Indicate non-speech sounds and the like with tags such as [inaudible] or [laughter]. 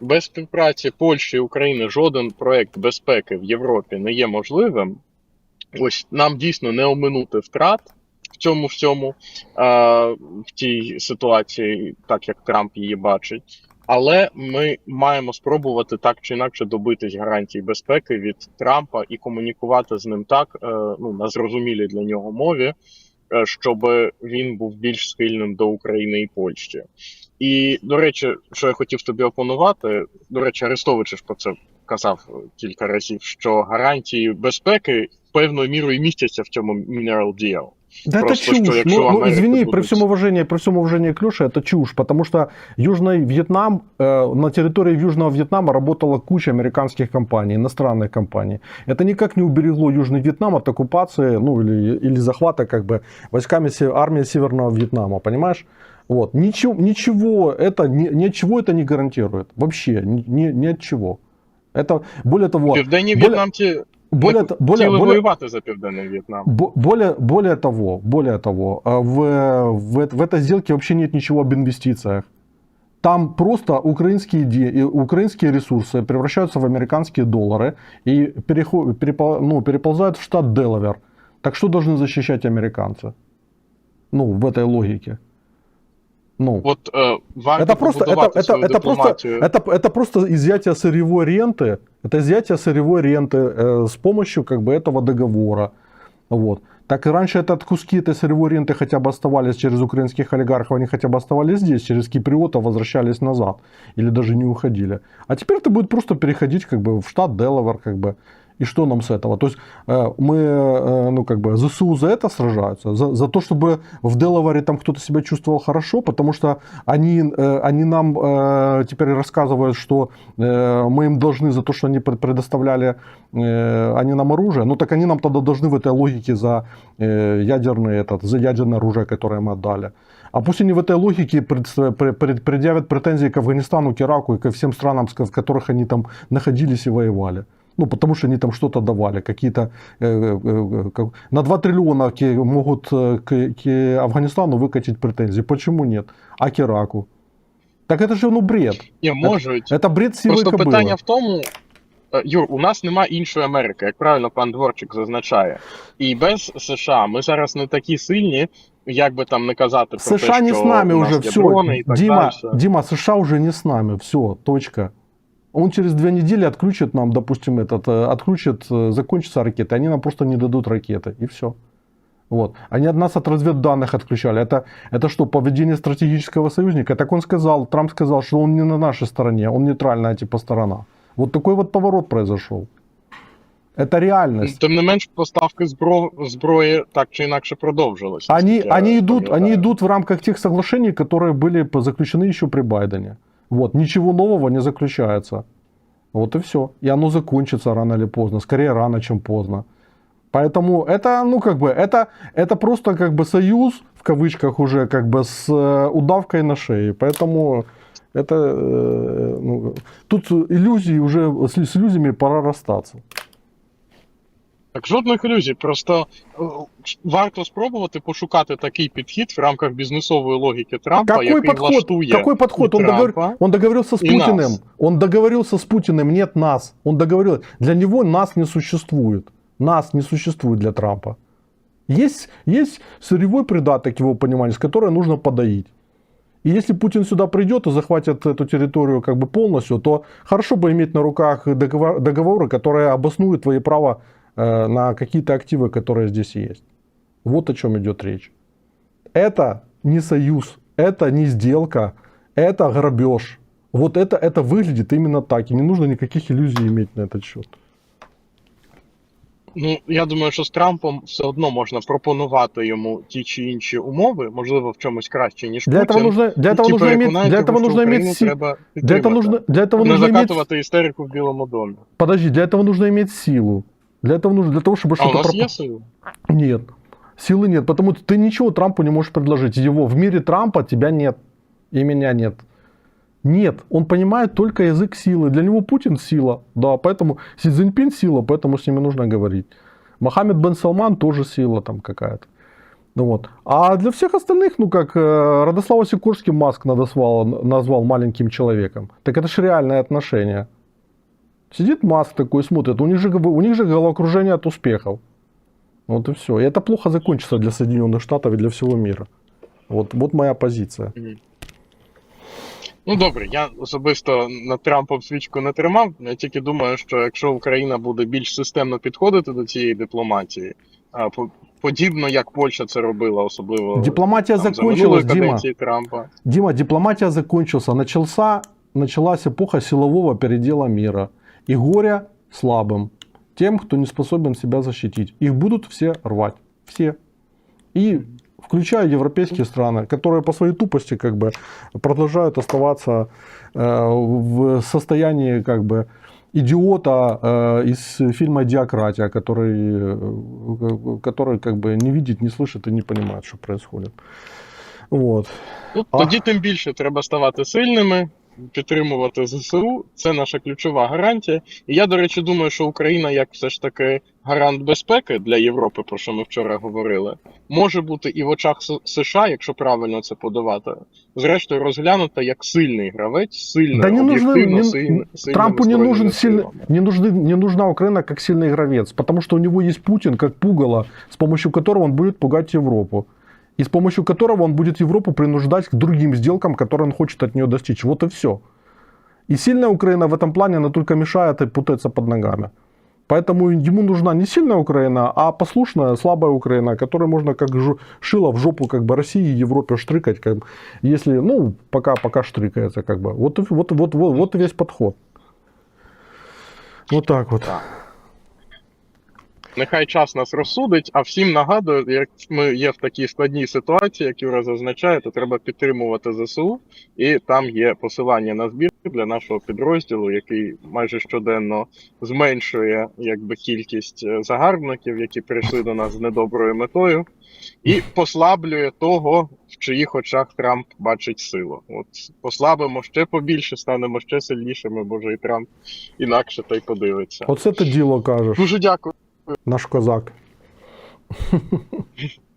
без співпраці Польщі і України жоден проект безпеки в Європі не є можливим. Ось нам дійсно не оминути втрат в цьому всьому, а, в тій ситуації, так як Трамп її бачить. Але ми маємо спробувати так чи інакше добитись гарантій безпеки від Трампа і комунікувати з ним так, е, ну на зрозумілій для нього мові, е, щоб він був більш схильним до України і Польщі. І до речі, що я хотів тобі опонувати, до речі, Арестович ж про це казав е, кілька разів, що гарантії безпеки певною мірою містяться в цьому Mineral Deal. Да Просто это что, чушь. якщо Ну, ну, Америка извини, будет- при всем уважении, при всем уважении к Леше, это чушь, потому что Южный Вьетнам, э, на территории Южного Вьетнама работала куча американских компаний, иностранных компаний. Это никак не уберегло Южный Вьетнам от оккупации, ну, или, или захвата, как бы, войсками се- армии Северного Вьетнама, понимаешь? Вот. Ничего, ничего это, ни, ни от чего это не гарантирует. Вообще, ни, ни, ни от чего. Это, более того, Південні более- в'єтнамці более, не более, хотіли более, воювати за південний В'єтнам. Бо- Более, более того, более того, а, в, в, эт- в этой сделке вообще нет ничего об инвестициях. Там просто украинские, де- и украинские ресурсы превращаются в американские доллары и перехо- перепол- ну, переползают в штат Делавер. Так что должны защищать американцы? Ну, в этой логике. Ну, От е, варто это просто, это, это, это, просто, это, это просто изъятие сырьевой ренты, это изъятие сырьевой ренты э, с помощью как бы этого договора. Вот. Так и раньше этот куски этой сырьевой ренты хотя бы оставались через украинских олигархов, они хотя бы оставались здесь, через киприотов возвращались назад или даже не уходили. А теперь это будет просто переходить как бы в штат Делавер, как бы. И что нам с этого? То есть э, мы, э, ну как бы, ЗСУ за это сражаются, за, за то, чтобы в Делавере там кто-то себя чувствовал хорошо, потому что они, э, они нам теперь рассказывают, что мы им должны за то, что они пред- предоставляли они нам оружие. Ну так они нам тогда должны в этой логике за ядерный этот, за ядерное оружие, которое мы отдали. А пусть они в этой логике пред- пред- пред- предъявят претензии к Афганистану, к Ираку и ко всем странам, в которых они там находились и воевали. Ну, потому что они там что-то давали, какие-то... э, э, э, как- на 2 триллиона ки- могут э, к, к Афганистану выкатить претензии. Почему нет? А к Ираку? Так это же, ну, бред. Ні, можуть. Это бред сивой Просто кобылы. питання в тому, е, Юр, у нас нема іншої Америки, як правильно пан Дворчик зазначає. І без США ми зараз не такі сильні, як би там не казати про США те, не що с нами у нас уже, є все. дрони і так Дима, далі. Дима, США уже не с нами, все, точка. Он через две недели отключит нам, допустим, этот, э, отключит, э, закончится ракеты, они нам просто не дадут ракеты, и все. Вот. Они от нас от разведданных отключали. Это, это что, поведение стратегического союзника? Так он сказал, Трамп сказал, что он не на нашей стороне, он нейтральная типа сторона. Вот такой вот поворот произошел. Это реальность. Тим не менш, поставки збро... зброї так чи інакше продовжилися. Они, наскільки я они, идут, пам'ятаю. они идут в рамках тех соглашений, которые были по- заключены еще при Байдене. Вот, ничего нового не заключается. Вот и все. И оно закончится рано или поздно. Скорее рано, чем поздно. Поэтому это, ну, как бы, это, это просто как бы союз, в кавычках уже, как бы с э, удавкой на шее. Поэтому это, э, ну, тут иллюзии уже, с, с иллюзиями пора расстаться. Так, жодних ілюзій. Просто е, варто спробувати пошукати такий підхід в рамках бізнесової логіки Трампа, Какой який подход? влаштує Какой подход? і Он, договор- Трампа. он договорился с и Путиным. нас. Он договорился с Путиным, нет нас. Он договорился. Для него нас не существует. Нас не существует для Трампа. Есть, есть сырьевой придаток, его понимание, с которой нужно подоить. И если Путин сюда придет и захватит эту территорию как бы полностью, то хорошо бы иметь на руках договор- договоры, которые обоснуют твои права э, на какие-то активы, которые здесь есть. Вот о чем идет речь. Это не союз, это не сделка, это грабеж. Вот это, это выглядит именно так. И не нужно никаких иллюзий иметь на этот счет. Ну, я думаю, що з Трампом все одно можна пропонувати йому ті чи інші умови, можливо, в чомусь краще, ніж Для этого Путін. нужно, для этого які нужно иметь, переконають для його, этого що нужно Україну иметь силу. треба Для этого підтримати. нужно, для этого не нужно иметь, закатувати істерику в Білому домі. подожди, для этого нужно иметь силу. Для этого нужно, для того, чтобы А у что-то нас пропо- є сила? Нет. Силы нет, потому что ты ничего Трампу не можешь предложить. Его в мире Трампа тебя нет. И меня нет. Нет, он понимает только язык силы. Для него Путин сила. Да, поэтому Си Цзиньпин сила, поэтому с ними нужно говорить. Мохаммед бен Салман тоже сила там какая-то. Ну вот. А для всех остальных, ну как э, Радослава Сикорский Маск надозвал, назвал маленьким человеком. Так это же реальное отношение. Сидит Маск такой, смотрит, у них же, у них же головокружение от успехов. Вот и все. И это плохо закончится для Соединенных Штатов и для всего мира. Вот, вот моя позиция. Ну добре, я особисто над Трампом свічку не тримав. Я тільки думаю, що якщо Україна буде більш системно підходити до цієї дипломатії, а, по- подібно як Польща це робила, особливо Дипломатия там, за закончилась, минулої Дима. каденції Трампа. Дима, дипломатия закончился. Начался, началась эпоха силового передела мира. И горе слабым. Тем, кто не способен себя защитить. Их будут все рвать. Все. И включая европейские страны, которые по своей тупости как бы продолжают оставаться э, в состоянии как бы идиота э, из фильма «Диократия», который, э, который как бы не видит, не слышит и не понимает, что происходит. Вот. Ну, А. тоді тим більше треба ставати сильними, підтримувати ЗСУ. Це наша ключова гарантія. І я, до речі, думаю, що Україна, як все ж таки гарант безпеки для Європи, про що ми вчора говорили, може бути і в очах С- США, якщо правильно це подавати, зрештою розглянута як сильний гравець, сильний, Да не нужны, об'єктивно не- сильний, сильними Трампу не збройними нужен сильный, силами. не, нужны, не нужна Украина как сильный игровец, потому что у него есть Путин как пугало, с помощью которого он будет пугать Европу. И с помощью которого он будет Европу принуждать к другим сделкам, которые он хочет от нее достичь. Вот и все. И сильная Украина в этом плане, она только мешает и путается под ногами. Поэтому ему нужна не сильная Украина, а послушная, слабая Украина, которой можно как шило в жопу как бы России и Европе штрыкать, как, если, ну, пока, пока штрыкается, как бы. Вот, вот, вот, вот, вот весь подход. Вот так вот. Нехай час нас розсудить, а всім нагадую, як ми є в такій складній ситуації, як Юра зазначає, то треба підтримувати ЗСУ, і там є посилання на збір для нашого підрозділу, який майже щоденно зменшує якби кількість е, загарбників, які прийшли до нас з недоброю метою, і послаблює того, в чиїх очах Трамп бачить силу. От послабимо ще побільше, станемо ще сильнішими, боже, і Трамп інакше та й подивиться. Оце ти діло кажеш, Дуже дякую. Наш козак. [laughs]